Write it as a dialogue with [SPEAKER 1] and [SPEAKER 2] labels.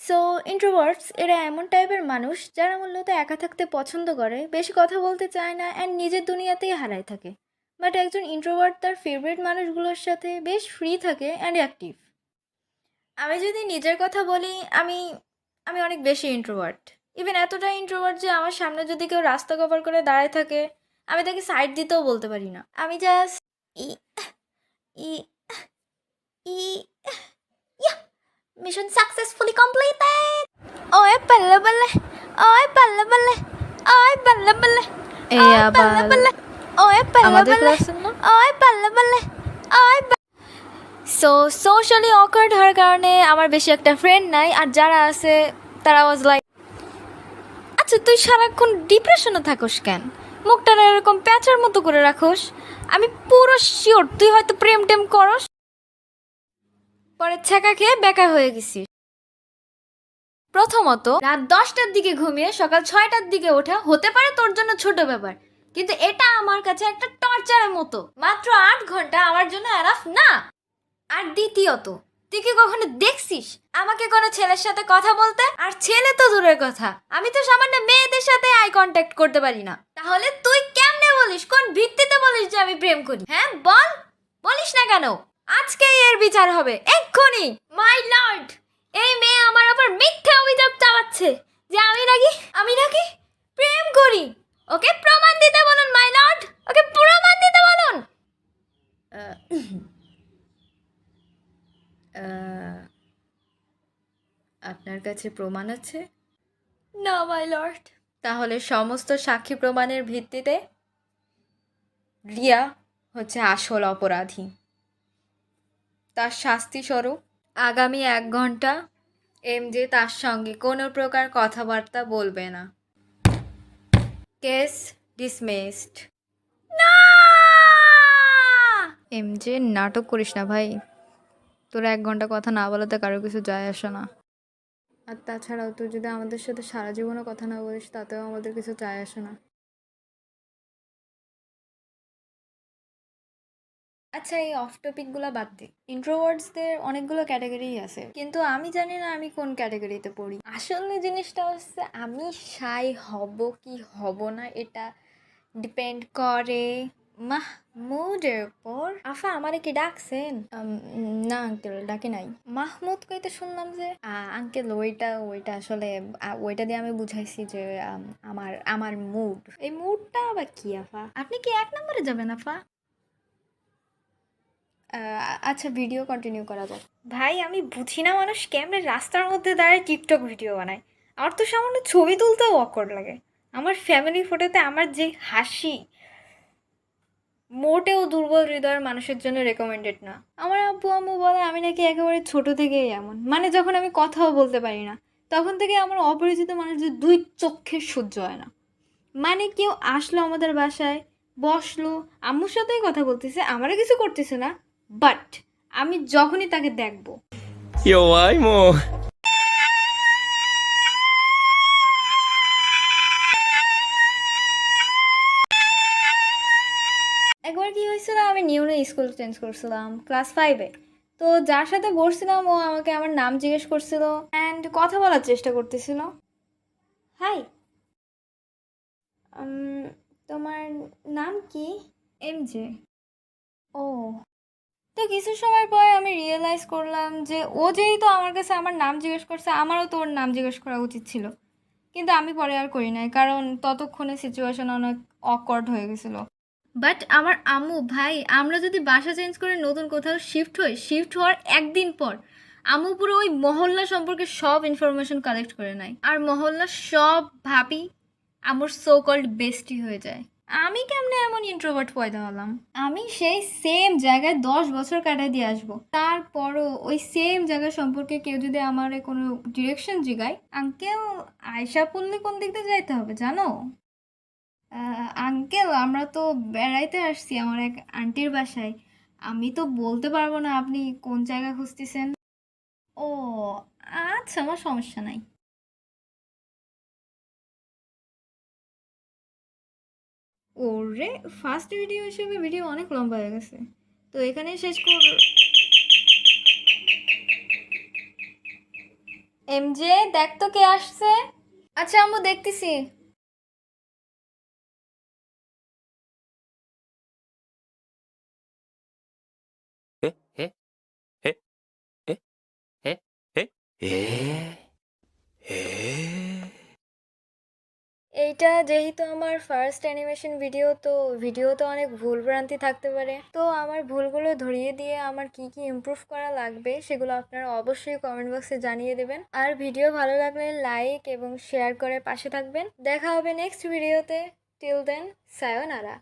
[SPEAKER 1] So introverts এরা এমন টাইপের মানুষ যারা মূলত একা থাকতে পছন্দ করে, বেশি কথা বলতে চায় না অ্যান্ড নিজের দুনিয়াতেই হারায় থাকে। বাট একজন ইন্ট্রোভার্ট তার ফেভারিট মানুষগুলোর সাথে বেশ ফ্রি থাকে অ্যান্ড অ্যাক্টিভ আমি যদি নিজের কথা বলি, আমি আমি অনেক বেশি ইন্ট্রোভার্ট ইভেন এতটা ইন্ট্রোভার্ট যে আমার সামনে যদি কেউ রাস্তা কভার করে দাঁড়ায় থাকে, আমি তাকে সাইড দিতেও বলতে পারি না। আমি জাস্ট ই ই ই মিশন সাকসেসফুলি কমপ্লিটেড ওই বল্লে বল্লে ওই বল্লে বল্লে ওই বল্লে বল্লে
[SPEAKER 2] এই আবার
[SPEAKER 1] বল্লে
[SPEAKER 2] ক্লাসের না
[SPEAKER 1] ওই বল্লে বল্লে ওই সো সোশ্যালি অকার্ড হওয়ার কারণে আমার বেশি একটা ফ্রেন্ড নাই আর যারা আছে তারা ওয়াজ লাইক আচ্ছা তুই সারাক্ষণ ডিপ্রেশনে থাকোস কেন? মুখটা এরকম প্যাঁচার মতো করে রাখোস। আমি পুরো শিওর তুই হয়তো প্রেম টেম করস। পরে ছ্যাঁকা খেয়ে বেকা হয়ে গেছিস। প্রথমত, রাত দশটার দিকে ঘুমিয়ে সকাল ছয়টার দিকে ওঠা হতে পারে তোর জন্য ছোট ব্যাপার, কিন্তু এটা আমার কাছে একটা টর্চারের মতো। মাত্র আট ঘণ্টা আমার জন্য অ্যারাফ না। আর দ্বিতীয়ত, তুই কি কখনো দেখছিস আমাকে কোনো ছেলের সাথে কথা বলতে? আর ছেলে তো দূরের কথা, আমি তো সামান্য মেয়েদের সাথে আই কন্ট্যাক্ট করতে পারি না। তাহলে তুই কেমনে বলিস? কোন ভিত্তিতে বলিস যে আমি প্রেম করি? হ্যাঁ বল, বলিস না কেন? আজকেই এর বিচার হবে এক্ষুনি। মাই লর্ড এই মেয়ে আমার ওপর মিথ্যে অভিযোগ চালাচ্ছে। যে আমি নাকি আমি নাকি প্রেম করি। ওকে প্রমাণ দিতে বলুন মাই লর্ড ওকে প্রমাণ দিতে বলুন।
[SPEAKER 2] আপনার কাছে প্রমাণ আছে?
[SPEAKER 1] না মাই লর্ড
[SPEAKER 2] তাহলে সমস্ত সাক্ষী প্রমাণের ভিত্তিতে রিয়া হচ্ছে আসল অপরাধী। তার শাস্তি স্বরূপ আগামী এক ঘণ্টা এম জে তার সঙ্গে কোনো প্রকার কথাবার্তা বলবে না। Case dismissed.
[SPEAKER 1] না!
[SPEAKER 2] এম জে নাটক করিস না ভাই। তোর এক ঘণ্টা কথা না বলাতে কারও কিছু যায় আসে না। আর তাছাড়াও তুই যদি আমাদের সাথে সারা জীবনে কথা না বলিস, তাতেও আমাদের কিছু যায় আসে না। আচ্ছা এই অফ টপিকগুলো বাদ দে। ইন্ট্রোভার্টসদের অনেকগুলো ক্যাটাগরি আছে। কিন্তু আমি জানি না আমি কোন ক্যাটাগরিতে পড়ি। আসলে জিনিসটা হচ্ছে আমি সাই হব কি হব না এটা ডিপেন্ড করে। মাহমুদের উপর। আফা, আমারে কি ডাকছেন? না আঙ্কেল ডাকে নাই। মাহমুদ কইতে শুনলাম যে আঙ্কেল ওইটা ওইটা আসলে ওইটা দিয়ে আমি বুঝাইছি যে আমার আমার মুড এই মুডটা আবার কি, আফা? আপনি কি এক নম্বরে যাবেন, আফা? আচ্ছা ভিডিও কন্টিনিউ করা যাক।
[SPEAKER 1] ভাই, আমি বুঝি না মানুষ কেমনে রাস্তার মধ্যে দাঁড়ায় টিকটক ভিডিও বানায় আমার তো সামান্য ছবি তুলতেও অকওয়ার্ড লাগে। আমার ফ্যামিলি ফটোতে আমার যে হাসি, মোটেও দুর্বল হৃদয়ের মানুষের জন্য রেকমেন্ডেড না। আমার আব্বু, আম্মু বলে, আমি নাকি একেবারে ছোট থেকেই এমন। মানে যখন আমি কথাও বলতে পারি না, তখন থেকে আমার অপরিচিত মানুষদের দুই চোখে সহ্য হয় না। মানে কেউ আসলো আমাদের বাসায়, বসল, আম্মুর সাথেই কথা বলতেছে, আমারও কিছু করতেছে না। বাট আমি যখনই তাকে দেখব।
[SPEAKER 3] আই মো
[SPEAKER 1] একবার কি হয়েছিল? আমি নিউ নিউ স্কুল চেঞ্জ করছিলাম ক্লাস ফাইভে তো যার সাথে বসছিলাম ও আমাকে আমার নাম জিজ্ঞেস করছিল অ্যান্ড কথা বলার চেষ্টা করতেছিল। হাই তোমার নাম কি? এম জে ও। তো কিছু সময় পরে আমি রিয়েলাইজ করলাম যে ও যেহেতু আমার কাছে আমার নাম জিজ্ঞেস করছে, আমারও তো ওর নাম জিজ্ঞেস করা উচিত ছিল। কিন্তু আমি পরে আর করি নাই, কারণ ততক্ষণে সিচুয়েশন অনেক অকওয়ার্ড হয়ে গেছিল। বাট আমার আম্মু, ভাই, আমরা যদি বাসা চেঞ্জ করে নতুন কোথাও শিফট হই শিফট হওয়ার একদিন পর আম্মু পুরো ওই মহল্লা সম্পর্কে সব ইনফরমেশন কালেক্ট করে নেয়। আর মহল্লা সব ভাবি আমার সো কল্ড বেস্টি হয়ে যায়। আমি কেমনে এমন ইন্ট্রোভার্ট পয়দা হলাম? আমি সেই সেম জায়গায় দশ বছর কাটাই দিয়ে আসব। তারপরও ওই সেম জায়গা সম্পর্কে কেউ যদি আমার কোনো ডিরেকশন জিগায় আঙ্কেল আয়সা পড়লে কোন দিক দিয়ে যাইতে হবে, জানো? আঙ্কেল আমরা তো বেড়াইতে আসছি আমার এক আন্টির বাসায়। আমি তো বলতে পারব না আপনি কোন জায়গা খুঁজতেছেন। ও আচ্ছা আমার সমস্যা নাই। ওরে ফার্স্ট ভিডিও হিসেবে ভিডিও অনেক লম্বা হয়ে গেছে তো এখানেই শেষ
[SPEAKER 4] করব এমজে দেখ তো কে আসছে
[SPEAKER 1] আচ্ছা আম্মু দেখতেছি
[SPEAKER 3] হে হে হে হে হে হে হে
[SPEAKER 1] এইটা যেহেতু আমার ফার্স্ট অ্যানিমেশন ভিডিও তো ভিডিও তো অনেক ভুলভ্রান্তি থাকতে পারে। তো আমার ভুলগুলো ধরিয়ে দিয়ে আমার কি কি ইম্প্রুভ করা লাগবে, সেগুলো আপনারা অবশ্যই কমেন্ট বক্সে জানিয়ে দেবেন। আর ভিডিও ভালো লাগলে লাইক এবং শেয়ার করে পাশে থাকবেন। দেখা হবে নেক্সট ভিডিওতে টিল দেন সায়োনারা